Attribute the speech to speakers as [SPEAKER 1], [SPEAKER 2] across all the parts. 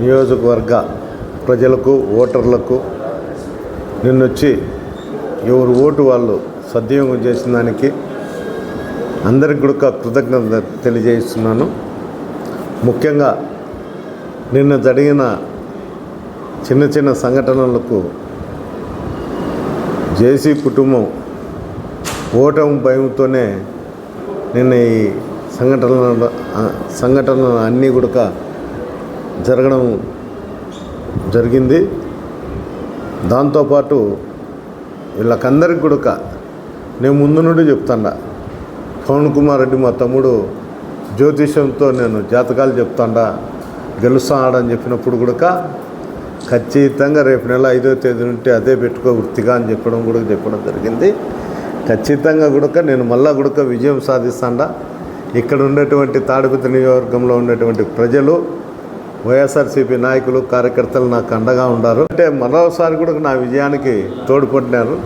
[SPEAKER 1] నియోజకవర్గ ప్రజలకు ఓటర్లకు నిన్నొచ్చి ఎవరు ఓటు వాళ్ళు సద్వినియోగం చేసిన దానికి అందరికి కూడా కృతజ్ఞత తెలియజేస్తున్నాను. ముఖ్యంగా నిన్న జరిగిన చిన్న చిన్న సంఘటనలకు జేసీ కుటుంబం ఓటమి భయంతోనే నిన్న ఈ సంఘటనలు సంఘటనలు అన్నీ కూడా జరగడం జరిగింది. దాంతోపాటు వీళ్ళకందరికి కూడా నేను ముందు నుండి చెప్తాడా పవన్ కుమార్ రెడ్డి మా తమ్ముడు జ్యోతిషంతో నేను జాతకాలు చెప్తాడా గెలుస్తాడని చెప్పినప్పుడు కూడా ఖచ్చితంగా రేపు నెల ఐదో తేదీ నుండి అదే పెట్టుకో వృత్తిగా అని చెప్పడం కూడా చెప్పడం జరిగింది. ఖచ్చితంగా కూడా నేను మళ్ళా కూడా విజయం సాధిస్తాడా ఇక్కడ ఉండేటువంటి తాడిపత్రి నియోజకవర్గంలో ఉండేటువంటి ప్రజలు వైఎస్ఆర్సీపీ నాయకులు కార్యకర్తలు నాకు అండగా ఉన్నారు అంటే మరోసారి కూడా నా విజయానికి తోడ్పడినారు.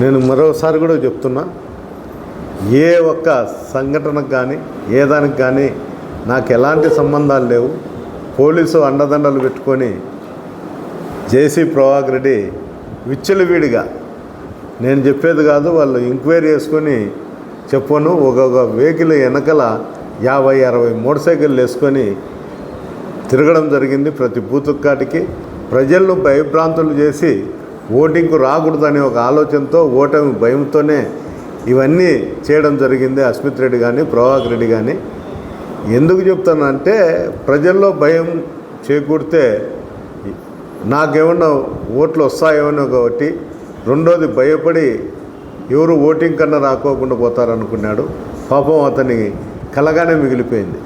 [SPEAKER 1] నేను మరోసారి కూడా చెప్తున్నా ఏ ఒక్క సంఘటనకు కానీ ఏ దానికి కానీ నాకు ఎలాంటి సంబంధాలు లేవు. పోలీసు అండదండలు పెట్టుకొని జేసీ ప్రభాకర్ రెడ్డి విచ్చలవిడిగా నేను చెప్పేది కాదు వాళ్ళు ఎంక్వైరీ చేసుకొని చెప్పను. ఒక్కొక్క వెహికల్ వెనకల యాభై అరవై మోటార్ సైకిళ్ళు వేసుకొని తిరగడం జరిగింది ప్రతి బూత్ కాటికి ప్రజలను భయభ్రాంతులు చేసి ఓటింగ్కు రాకూడదనే ఒక ఆలోచనతో ఓటమి భయంతోనే ఇవన్నీ చేయడం జరిగింది అస్మిత్ రెడ్డి కానీ ప్రభాకర్ రెడ్డి కానీ ఎందుకు చెప్తానంటే ప్రజల్లో భయం చేకూడితే నాకేమన్నా ఓట్లు వస్తాయేమో కాబట్టి రెండోది భయపడి ఎవరు ఓటింగ్ కన్నా రాకోకుండా పోతారనుకున్నాడు. పాపం అతని కలగానే మిగిలిపోయింది.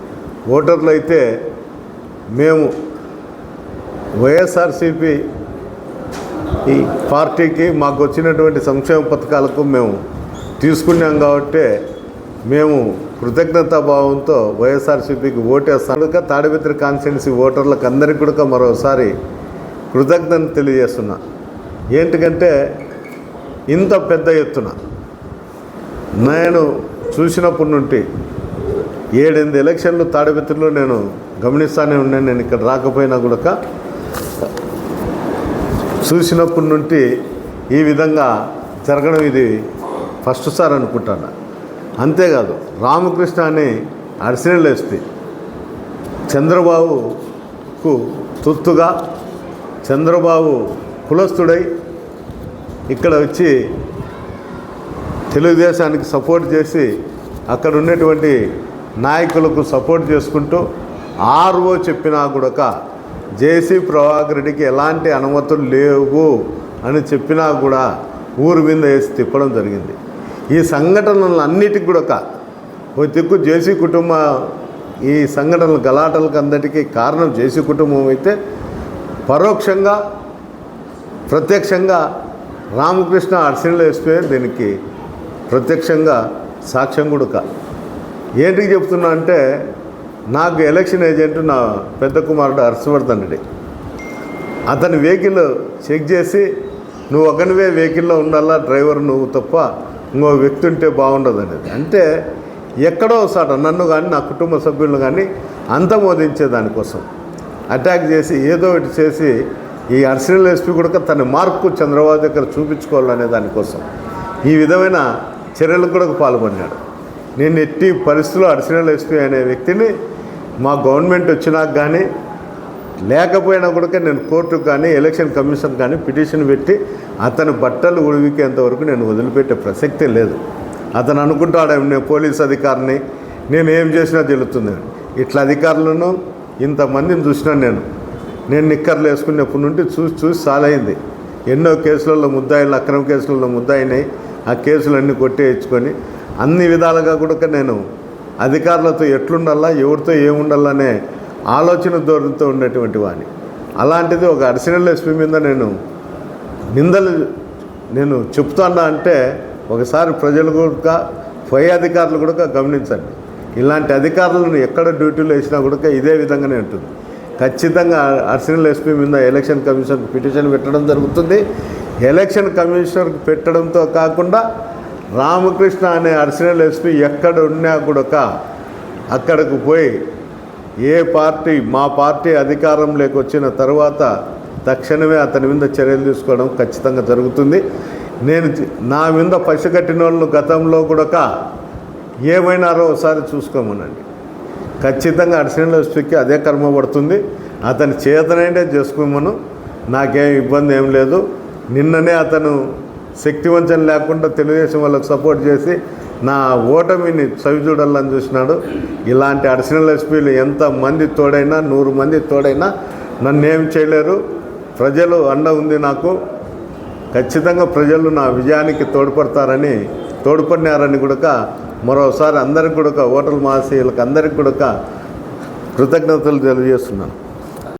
[SPEAKER 1] ఓటర్లు అయితే మేము వైఎస్ఆర్సీపీ ఈ పార్టీకి మాకు వచ్చినటువంటి సంక్షేమ పథకాలకు మేము తీసుకున్నాం కాబట్టి మేము కృతజ్ఞతాభావంతో వైఎస్ఆర్సీపీకి ఓటేస్తాం. కనుక తాడిపత్రి కాన్స్టిట్యున్సీ ఓటర్లకు అందరికీ కూడా మరోసారి కృతజ్ఞత తెలియజేస్తున్నా. ఏంటికంటే ఇంత పెద్ద ఎత్తున నేను చూసినప్పటి నుండి ఏడెనిమిది ఎలక్షన్లు తాడిపత్రిలో నేను గమనిస్తానే ఉన్నాను. నేను ఇక్కడ రాకపోయినా కూడా చూసినప్పటి నుండి ఈ విధంగా జరగడం ఇది ఫస్ట్ సార్ అనుకుంటాను. అంతేకాదు రామకృష్ణ అని అర్సినల్ వేస్తే చంద్రబాబుకు తొత్తుగా చంద్రబాబు కులస్తుడై ఇక్కడ వచ్చి తెలుగుదేశానికి సపోర్ట్ చేసి అక్కడ ఉన్నటువంటి నాయకులకు సపోర్ట్ చేసుకుంటూ ఆర్ఓ చెప్పినా కూడా జేసీ ప్రభాకర్ రెడ్డికి ఎలాంటి అనుమతులు లేవు అని చెప్పినా కూడా ఊరు మీద వేసి తిప్పడం జరిగింది. ఈ సంఘటనలు అన్నిటికి కూడా ఒక దిక్కు జేసీ కుటుంబ ఈ సంఘటనలు గలాటలకు అందరికీ కారణం జేసీ కుటుంబం అయితే పరోక్షంగా ప్రత్యక్షంగా రామకృష్ణ అర్సనలు వేస్తే దీనికి ప్రత్యక్షంగా సాక్ష్యం కూడా ఏంటికి చెప్తున్నా అంటే నాకు ఎలక్షన్ ఏజెంట్ నా పెద్ద కుమారుడు హర్షవర్ధన్ రెడ్డి. అతని వెహికల్ చెక్ చేసి నువ్వు ఒకనివే వెహికల్లో ఉండాలా డ్రైవర్ నువ్వు తప్ప ఇంకో వ్యక్తి ఉంటే బాగుండదు అనేది. అంటే ఎక్కడో సాట నన్ను కానీ నా కుటుంబ సభ్యులను కానీ అంతమోదించే దానికోసం అటాక్ చేసి ఏదో ఒకటి చేసి ఈ అర్సనల్ ఎస్పీ కూడా తన మార్పు చంద్రబాబు దగ్గర చూపించుకోవాలనే దానికోసం ఈ విధమైన చర్యలకు కూడా పాల్గొన్నాడు నేను ఎట్టి పరిస్థితుల్లో అడిషనల్ ఎస్పీ అనే వ్యక్తిని మా గవర్నమెంట్ వచ్చినాక కానీ లేకపోయినా కూడా నేను కోర్టుకు కానీ ఎలక్షన్ కమిషన్ కానీ పిటిషన్ పెట్టి అతని బట్టలు ఉడివికేంత వరకు నేను వదిలిపెట్టే ప్రసక్తే లేదు. అతను అనుకుంటాడు నేను పోలీస్ అధికారిని నేను ఏం చేసినా తెలుస్తుంది. ఇట్లా అధికారులను ఇంతమందిని చూసినాను నేను నేను నిక్కర్లు వేసుకునేప్పటి నుండి చూసి చూసి సాలైంది. ఎన్నో కేసులలో ముద్దాయిలు అక్రమ కేసులలో ముద్దాయినాయి ఆ కేసులన్నీ కొట్టేయించుకొని అన్ని విధాలుగా కూడా నేను అధికారులతో ఎట్లుండాలా ఎవరితో ఏముండాలనే ఆలోచన ధోరణితో ఉండేటువంటి వాడిని అలాంటిది ఒక అడిషనల్ ఎస్పీ మీద నేను నిందలు నేను చెప్తాను అంటే ఒకసారి ప్రజలు కూడా పై అధికారులు కూడా గమనించండి. ఇలాంటి అధికారులను ఎక్కడ డ్యూటీలు వేసినా కూడా ఇదే విధంగానే ఉంటుంది. ఖచ్చితంగా అడిషనల్ ఎస్పీ మీద ఎలక్షన్ కమిషన్కి పిటిషన్ పెట్టడం జరుగుతుంది. ఎలక్షన్ కమిషనర్కి పెట్టడంతో కాకుండా రామకృష్ణ అనే అర్చనలు ఎస్పీ ఎక్కడ ఉన్నా కూడా అక్కడికి పోయి ఏ పార్టీ మా పార్టీ అధికారంలోకి వచ్చిన తర్వాత తక్షణమే అతని మీద చర్యలు తీసుకోవడం ఖచ్చితంగా జరుగుతుంది. నేను నా మీద పసిగట్టిన వాళ్ళు గతంలో కూడా ఏమైనారో ఒకసారి చూసుకోమనండి. ఖచ్చితంగా అడిషనల్ ఎస్పీకి అదే కర్మ పడుతుంది. అతని చేతనైతే చేసుకోమను. నాకేం ఇబ్బంది ఏం లేదు. నిన్ననే అతను శక్తివంచన లేకుండా తెలుగుదేశం వాళ్ళకు సపోర్ట్ చేసి నా ఓటమిని చవిచూడాలని చూసినాడు. ఇలాంటి అడిషనల్ ఎస్పీలు ఎంత మంది తోడైనా నూరు మంది తోడైనా నన్నేం చేయలేరు. ప్రజలు అండ ఉంది నాకు. ఖచ్చితంగా ప్రజలు నా విజయానికి తోడ్పడతారని తోడ్పడినారని కూడా మరోసారి అందరికి కూడా ఓటర్ల మహాశీయులకు అందరికి కూడా కృతజ్ఞతలు తెలియజేస్తున్నాను.